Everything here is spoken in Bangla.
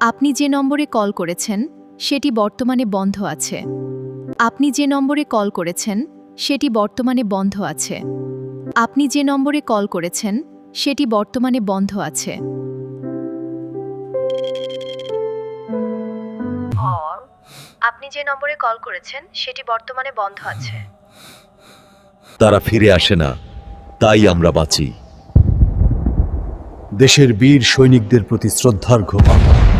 আপনি যে নম্বরে কল করেছেন সেটি বর্তমানে বন্ধ আছে। আপনি যে নম্বরে কল করেছেন সেটি বর্তমানে বন্ধ আছে। আপনি যে নম্বরে কল করেছেন সেটি বর্তমানে বন্ধ আছে। আপনি যে নম্বরে কল করেছেন সেটি বর্তমানে বন্ধ আছে। তারা ফিরে আসে না তাই আমরা বাঁচি। দেশের বীর সৈনিকদের প্রতি শ্রদ্ধার্ঘ্য বাংলা